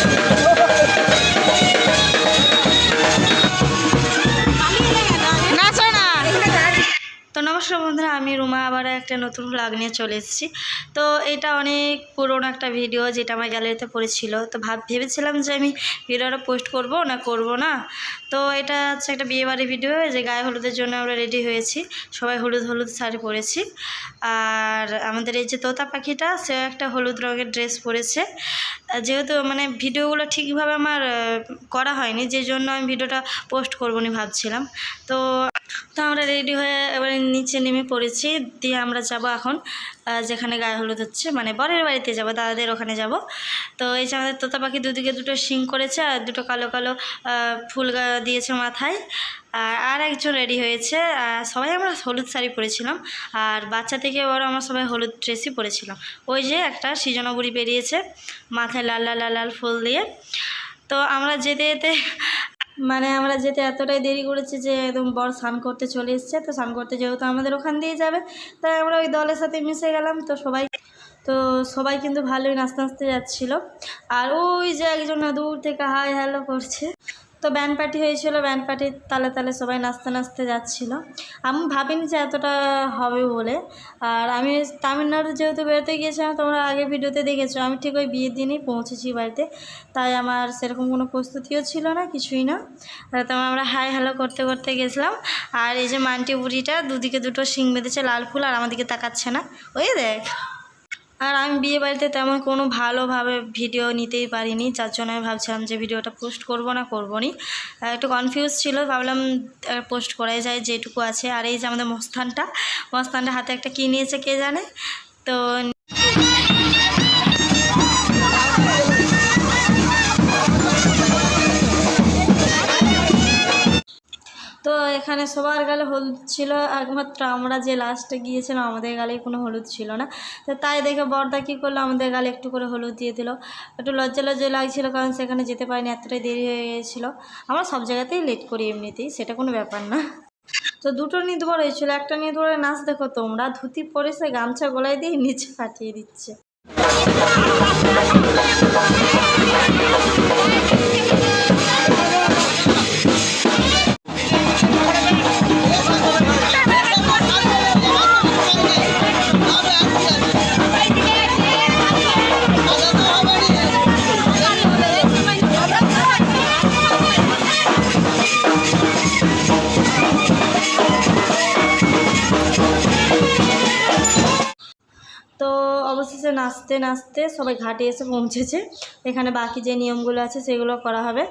নাচো আবার একটা নতুন ব্লগ নিয়ে চলে এসেছি। তো এটা অনেক পুরোনো একটা ভিডিও যেটা আমার গ্যালারিতে পড়েছিল। তো ভাব, ভেবেছিলাম যে আমি ভিডিওটা পোস্ট করব না করব না। তো এটা হচ্ছে একটা বিয়েবাড়ির ভিডিও যে গায়ে হলুদের জন্য আমরা রেডি হয়েছি। সবাই হলুদ হলুদ শাড়ি পরেছি। আর আমাদের এই যে তোতা পাখিটা সেও একটা হলুদ রঙের ড্রেস পরেছে। যেহেতু মানে ভিডিওগুলো ঠিকভাবে আমার করা হয়নি যে জন্য আমি ভিডিওটা পোস্ট করব নি ভাবছিলাম। তো তো আমরা রেডি হয়ে এবারে নিচে নেমে পড়েছি। দিয়ে আমরা যাব এখন যেখানে গায়ে হলুদ হচ্ছে মানে বরের বাড়িতে যাব, দাদাদের ওখানে যাব। তো এই যে আমাদের তোতা পাখি দুদিকে দুটো শিং করেছে আর দুটো কালো কালো ফুল দিয়েছে মাথায়। আর আর একজন রেডি হয়েছে সবাই আমরা হলুদ শাড়ি পরেছিলাম। আর বাচ্চা থেকে বড় আমরা সবাই হলুদ ড্রেসই পরেছিলাম। ওই যে একটা সৃজনা বুড়ি বেরিয়েছে, মাথায় লাল লাল লাল লাল ফুল দিয়ে। তো আমরা যেতে যেতে মানে আমরা যেতে এতটাই দেরি করেছি যে একদম বড় স্নান করতে চলে এসছে, তো স্নান করতে যেহেতু আমাদের ওখান দিয়ে যাবে, তাই আমরা ওই দলের সাথে মিশে গেলাম, তো সবাই তো সবাই কিন্তু ভালোই নাচতে নাচতে যাচ্ছিল। আর ওই যে একজন না দূর থেকে হাই হ্যালো করছে তো ব্যান্ড পার্টি হয়েছিল ব্যান্ড পার্টির তালে তালে সবাই নাচতে নাচতে যাচ্ছিল। আমি ভাবিনি যে এতটা হবে বলে। আর আমি তামিলনাড়ু যেহেতু বেরোতে গিয়েছিলাম, তোমরা আগে ভিডিওতে দেখেছ, আমি ঠিক ওই বিয়ের দিনই পৌঁছেছি বাড়িতে। তাই আমার সেরকম কোনো প্রস্তুতিও ছিল না, কিছুই না। তো আমরা হাই হ্যালো করতে করতে গেছিলাম। আর এই যে মান্টি বুড়িটা, দুদিকে দুটো শিং বেঁধেছে লাল ফুল আর আমাদেরকে তাকাচ্ছে না। ওই দেখ। আর আমি বিয়ে বাড়িতে তেমন কোনো ভালোভাবে ভিডিও নিতেই পারিনি, যার জন্য আমি ভাবছিলাম যে ভিডিওটা পোস্ট করব না, করব নি। একটু কনফিউজ ছিল, ভাবলাম পোস্ট করাই যায়, যেটুকু আছে। আর এই যে আমাদের মস্তানটা মস্তানটা হাতে একটা কী নিয়েছে কে জানে? তো এখানে সবার গালে হলুদ ছিল, একমাত্র আমরা যে লাস্টে গিয়েছিলাম, আমাদের গালে কোনো হলুদ ছিল না। তো তাই দেখে বড়দা কী করল, আমাদের গালে একটু করে হলুদ দিয়ে দিল। একটু লজ্জা লজ্জা লাগছিল, কারণ সেখানে যেতে পারিনি, এতটাই দেরি হয়ে গিয়েছিল। আমরা সব জায়গাতেই লেট করি এমনিতেই, সেটা কোনো ব্যাপার না। তো দুটো নিয়ে হয়েছিল, একটা নিয়ে ধরে নাচ দেখো তোমরা, ধুতি পরে সে গামছা গলায় দিয়ে নিচে ফাটিয়ে দিচ্ছে। অবশেষে নাচতে নাচতে সবাই ঘাটে এসে পৌঁছেছে। এখানে বাকি যে নিয়মগুলো আছে সেগুলো করা হবে।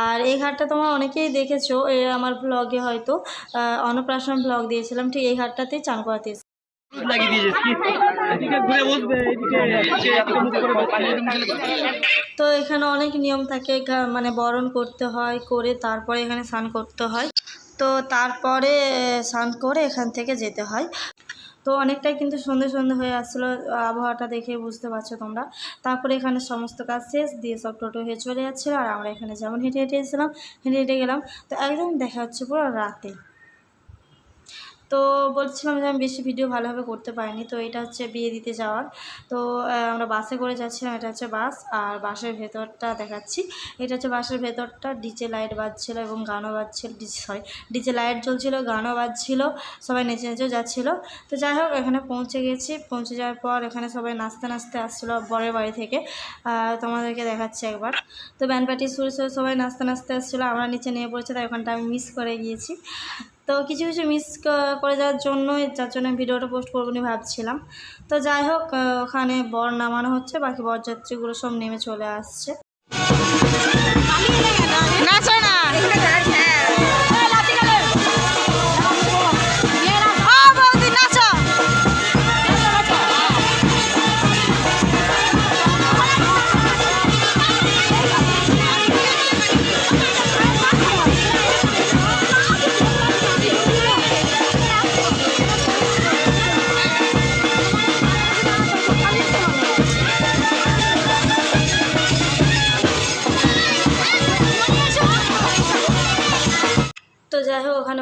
আর এই ঘাটটা তোমরা অনেকেই দেখেছ এ আমার ব্লগে হয়তো অন্নপ্রাশন ব্লগ দিয়েছিলাম ঠিক এই ঘাটটাতেই চান করাতে এসেছি। লাগিয়ে দিয়েছিস তো এখানে অনেক নিয়ম থাকে মানে বরণ করতে হয় করে তারপরে এখানে স্নান করতে হয়। তো তারপরে স্নান করে এখান থেকে যেতে হয়। তো অনেকটাই কিন্তু সন্ধে সন্ধে হয়ে আসছিল, আবহাওয়াটা দেখে বুঝতে পারছ তোমরা। তারপরে এখানে সমস্ত কাজ শেষ, দিয়ে সব টোটো হয়ে চলে যাচ্ছিল, আর আমরা এখানে যেমন হেঁটে হেঁটে এসেছিলাম, হেঁটে হেঁটে গেলাম। তো একদম দেখা হচ্ছে পুরো রাতে। তো বলছিলাম যে আমি বেশি ভিডিও ভালোভাবে করতে পারিনি, তো এটা হচ্ছে বিয়ে দিতে যাওয়ার। তো আমরা বাসে করে যাচ্ছিলাম, এটা হচ্ছে বাস, আর বাসের ভেতরটা দেখাচ্ছি। এটা হচ্ছে বাসের ভেতরটা, ডিজে লাইট বাজছিল এবং গানও বাজছিল সরি ডিজে লাইট জ্বলছিল, গানও বাজছিল, সবাই নেচে নেচেও যাচ্ছিল। তো যাই হোক, এখানে পৌঁছে গেছি। পৌঁছে যাওয়ার পর এখানে সবাই নাচতে নাচতে আসছিল বরের বাড়ি থেকে। তোমাদেরকে দেখাচ্ছি একবার। তো ব্যান্ড পার্টি সুরে সুরে সবাই নাচতে নাচতে আসছিল, আমরা নিচে নিয়ে পড়েছি, তাই ওখানটা আমি মিস করে গিয়েছি। তো কিছু কিছু মিস করে যাওয়ার জন্য যার জন্য আমি ভিডিওটা পোস্ট করব নি ভাবছিলাম। তো যাই হোক ওখানে বর নামানো হচ্ছে বাকি বরযাত্রীগুলো সব নেমে চলে আসছে। না। না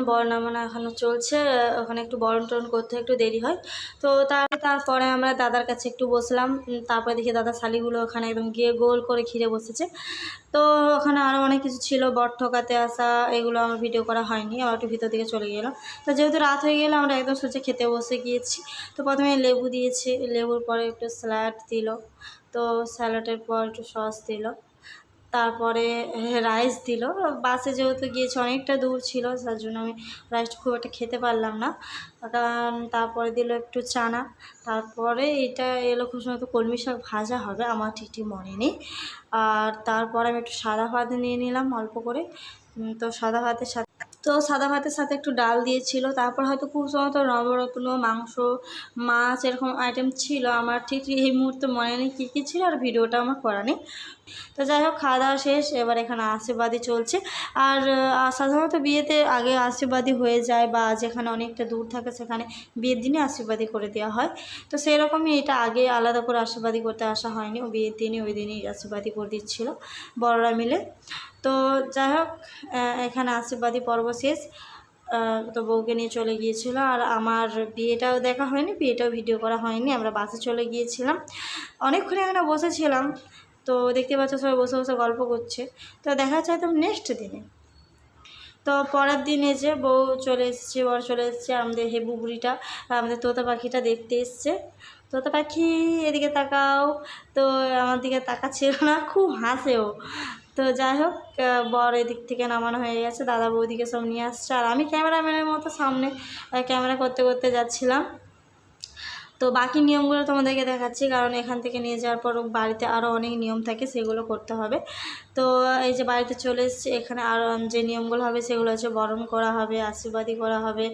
যাই হোক ওখানে বর নামানো এখনও চলছে, ওখানে একটু বরণ টরণ করতে একটু দেরি হয়। তো তার তারপরে আমরা দাদার কাছে একটু বসলাম তারপরে দেখি দাদা শালিগুলো ওখানে একদম গিয়ে গোল করে ঘিরে বসেছে। তো ওখানে আরও অনেক কিছু ছিল, বট ঠকাতে আসা, এগুলো আমার ভিডিও করা হয়নি আমার একটু ভিতর দিকে চলে গেলাম। তো যেহেতু রাত হয়ে গেলে, আমরা একদম সোজা খেতে বসে গিয়েছি। তো প্রথমে লেবু দিয়েছি, লেবুর পরে একটু স্যালাড দিল। তো স্যালাডের পর একটু সস দিল। তারপরে রাইস দিল। বাসে যেহেতু গিয়েছি, অনেকটা দূর ছিল, তার জন্য আমি রাইসটা খুব একটা খেতে পারলাম না। কারণ তারপরে দিল একটু চানা। তারপরে এটা এলো খুব সময় তো কলমি শাক ভাজা হবে, আমার ঠিক ঠিক মনে নেই। আর তারপরে আমি একটু সাদা ভাত নিয়ে নিলাম অল্প করে। তো সাদা ভাতের সাথে তো সাদা ভাতের সাথে একটু ডাল দিয়েছিল। তারপর হয়তো খুব সময় তো নবরত্ন, মাংস, মাছ এরকম আইটেম ছিল। আমার ঠিক এই মুহূর্তে মনে নেই কী কী ছিল আর ভিডিওটা আমার করা নেই। তো যাই হোক, খাওয়া দাওয়া শেষ। এবার এখানে আশীর্বাদী চলছে। আর সাধারণত বিয়েতে আগে আশীর্বাদী হয়ে যায় বা যেখানে অনেকটা দূর থাকে সেখানে বিয়ের দিনে আশীর্বাদী করে দেওয়া হয়। তো সেই রকমই এটা আগে আলাদা করে আশীর্বাদী করতে আসা হয়নি। বিয়ের দিনই ওই দিনই আশীর্বাদী করে দিচ্ছিল বড়রা মিলে। তো যাই হোক এখানে আশীর্বাদী পর্ব শেষ। তো বউকে নিয়ে চলে গিয়েছিল আর আমার বিয়েটাও দেখা হয়নি, বিয়েটাও ভিডিও করা হয়নি, আমরা বাসে চলে গিয়েছিলাম। অনেকক্ষণ এখানে বসেছিলাম, তো দেখতে পাচ্ছ সবাই বসে বসে গল্প করছে। তো দেখা যায় তো নেক্সট দিনে। তো পরের দিন এসে বউ চলে এসেছে, বর চলে এসেছে, আমাদের হেবু বুড়িটা, আমাদের তোতা পাখিটা দেখতে এসছে। তোতা পাখি, এদিকে তাকাও। তো আমার দিকে তাকাচ্ছিল না, খুব হাসেও তো যাই হোক বড় এদিক থেকে নামানো হয়ে গেছে, দাদা বৌদিকে সব নিয়ে আসছে। আর আমি ক্যামেরাম্যানের মতো সামনে ক্যামেরা করতে করতে যাচ্ছিলাম। তো বাকি নিয়মগুলো তোমাদেরকে দেখাচ্ছি, কারণ এখান থেকে নিয়ে যাওয়ার পর বাড়িতে আরও অনেক নিয়ম থাকে, সেগুলো করতে হবে। তো এই যে বাড়িতে চলে এসেছি, এখানে আরও যে নিয়মগুলো হবে সেগুলো হচ্ছে বরণ করা হবে আশীর্বাদী করা হবে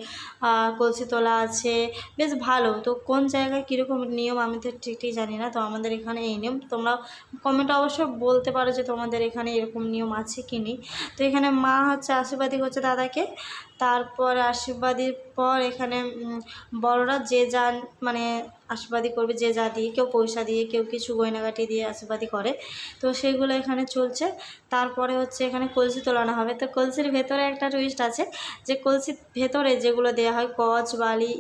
কলসি তোলা আছে, বেশ ভালো। তো কোন জায়গায় কীরকম নিয়ম আমি তো ঠিক ঠিক জানি না, তো আমাদের এখানে এই নিয়ম। তোমরা কমেন্টে অবশ্যই বলতে পারো যে তোমাদের এখানে এরকম নিয়ম আছে কি নেই। তো এখানে মা হচ্ছে আশীর্বাদী করছে দাদাকে। তারপর আশীর্বাদীর পর এখানে বড়রা যে যা মানে আশীর্বাদী করবে, যে যা দিয়ে, কেউ পয়সা দিয়ে, কেউ কিছু গয়নাগাটি দিয়ে আশীর্বাদী করে। তো সেগুলো এখানে চলছে। তারপরে হচ্ছে এখানে কলসি তোলানো হবে। তো কলসির ভেতরে একটা টুইস্ট আছে যে কলসির ভেতরে যেগুলো দেওয়া হয় কচ বালি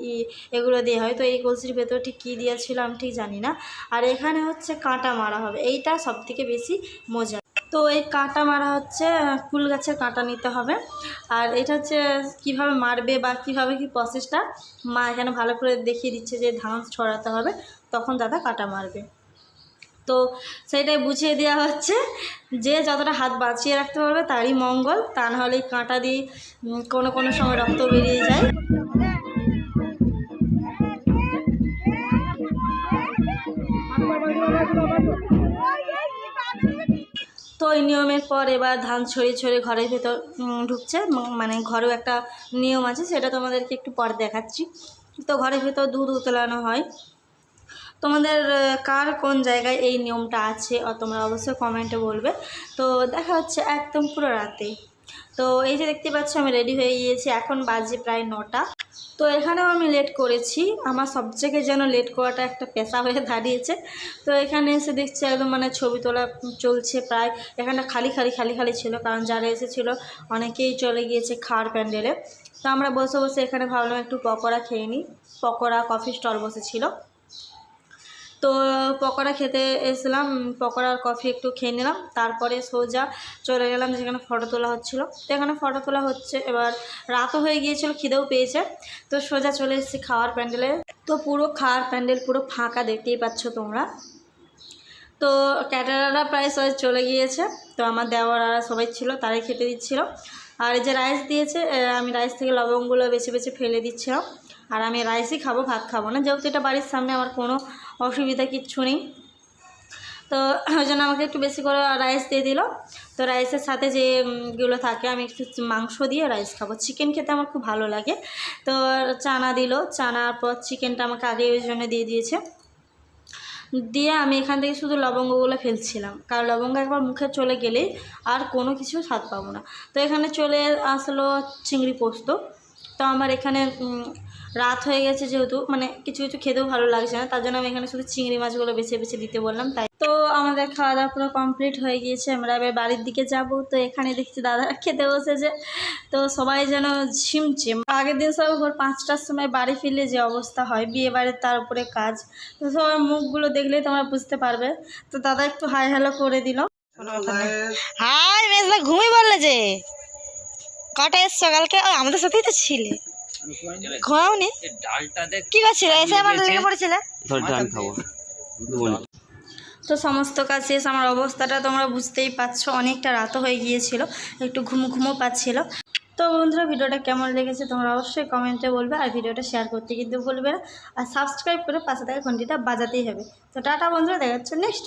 এগুলো দেওয়া হয়। তো এই কলসির ভেতর ঠিক কী দিয়েছিল আমি ঠিক জানি না। আর এখানে হচ্ছে কাঁটা মারা হবে। এইটা সবথেকে বেশি মজা তো এই কাঁটা মারা হচ্ছে কুল গাছের কাঁটা নিতে হবে। আর এটা হচ্ছে কীভাবে মারবে বা কীভাবে কি প্রসেসটা মা এখানে ভালো করে দেখিয়ে দিচ্ছে যে ধান ছড়াতে হবে, তখন দাদা কাঁটা মারবে। তো সেইটাই বুঝিয়ে দেওয়া হচ্ছে যে যতটা হাত বাঁচিয়ে রাখতে পারবে তারই মঙ্গল, তা নাহলে কাঁটা দিয়ে কোনো কোনো সময় রক্ত বেরিয়ে যায়। তো ওই নিয়মের পর এবার ধান ছড়িয়ে ছড়িয়ে ঘরের ভেতর ঢুকছে মানে ঘরেও একটা নিয়ম আছে, সেটা তোমাদেরকে একটু পর দেখাচ্ছি। তো ঘরের ভেতর দুধ উতলানো হয়। তোমাদের কার কোন জায়গায় এই নিয়মটা আছে তোমরা অবশ্যই কমেন্টে বলবে। তো দেখা হচ্ছে একদম পুরো রাতে। তো এই যে দেখতে পাচ্ছ, আমি রেডি হয়ে গিয়েছি। এখন বাজে প্রায় নটা। তো এখানেও আমি লেট করেছি। আমার সব জায়গায় যেন লেট করাটা একটা পেশা হয়ে দাঁড়িয়েছে। তো এখানে এসে দেখছি একদম মানে ছবি তোলা চলছে প্রায়। এখানে খালি খালি খালি খালি ছিল। কারণ যারা এসেছিল, অনেকেই চলে গিয়েছে খাওয়ার প্যান্ডেলে। তো আমরা বসে বসে এখানে ভাবলাম একটু পকোড়া খেয়ে নিই। পকোড়া কফি স্টল বসেছিল। তো পকোড়া খেতে এসলাম পকোড়া আর কফি একটু খেয়ে নিলাম, তারপরে সোজা চলে গেলাম যেখানে ফটো তোলা হচ্ছিল। তো এখানে ফটো তোলা হচ্ছে, এবার রাতও হয়ে গিয়েছিল, খিদেও পেয়েছে। তো সোজা চলে এসেছি খাওয়ার প্যান্ডেলে। তো পুরো খাওয়ার প্যান্ডেল পুরো ফাঁকা দেখতেই পাচ্ছ তোমরা। তো ক্যাটারারা প্রায় সবাই চলে গিয়েছে, তো আমার দেওয়ারা সবাই ছিল, তারাই খেতে দিচ্ছিল। আর যে রাইস দিয়েছে আমি রাইস থেকে লবঙ্গগুলো বেছে বেছে ফেলে দিচ্ছিলাম। আর আমি রাইসই খাব ভাত খাব না। যেহেতু এটা বাড়ির সামনে আমার কোনো অসুবিধা কিচ্ছু নেই। তো ওই জন্য আমাকে একটু বেশি করে রাইস দিয়ে দিল। তো রাইসের সাথে যে উম, থাকে আমি একটু মাংস দিয়ে রাইস খাব। চিকেন খেতে আমার খুব ভালো লাগে। তো চানা দিল। চানার পর চিকেনটা আমাকে আগে ওই জন্য দিয়ে দিয়েছে। দিয়ে আমি এখান থেকে শুধু লবঙ্গগুলো ফেলছিলাম। কারণ লবঙ্গ একবার মুখে চলে গেলেই আর কোনো কিছু স্বাদ পাবো না। তো এখানে চলে আসলো চিংড়ি পোস্ত। তো আমার এখানে রাত হয়ে গেছে যেহেতু মানে কিছু কিছু খেতেও ভালো লাগছে না তার জন্য আমি এখানে শুধু চিংড়ি মাছগুলো বেছে বেছে দিতে বললাম তাই। তো আমাদের খাওয়া দাওয়া পুরো কমপ্লিট হয়ে গিয়েছে আমরা এবার বাড়ির দিকে যাব তো এখানে দেখছি দাদারা খেতে বসেছে তো সবাই যেন ঝিমছে আগের দিন সব ভোর পাঁচটার সময় বাড়ি ফিরলে যে অবস্থা হয় বিয়ে বাড়ির তার উপরে কাজ তো সবার মুখগুলো দেখলেই তোমরা বুঝতে পারবে তো দাদা একটু হাই হ্যালো করে দিল। হাই মেজদা ঘুমিয়ে বললে যে কটা এসছো কালকে? আমাদের সাথেই তো ছিলে। ঘুমাওনি? কি করছিল? এসে আমার লেগে পড়েছিলে? তো সমস্ত কাজ শেষ। আমার অবস্থাটা তোমরা বুঝতেই পারছ। অনেকটা রাতও হয়ে গিয়েছিল। একটু ঘুম ঘুমও পাচ্ছিল। তো বন্ধুরা ভিডিওটা কেমন লেগেছে তোমরা অবশ্যই কমেন্টে বলবে। আর ভিডিওটা শেয়ার করতে কিন্তু বলবে না। আর সাবস্ক্রাইব করে পাশে থাকা ঘন্টিটা বাজাতেই হবে। তো টাটা বন্ধুরা দেখা যাচ্ছে নেক্সট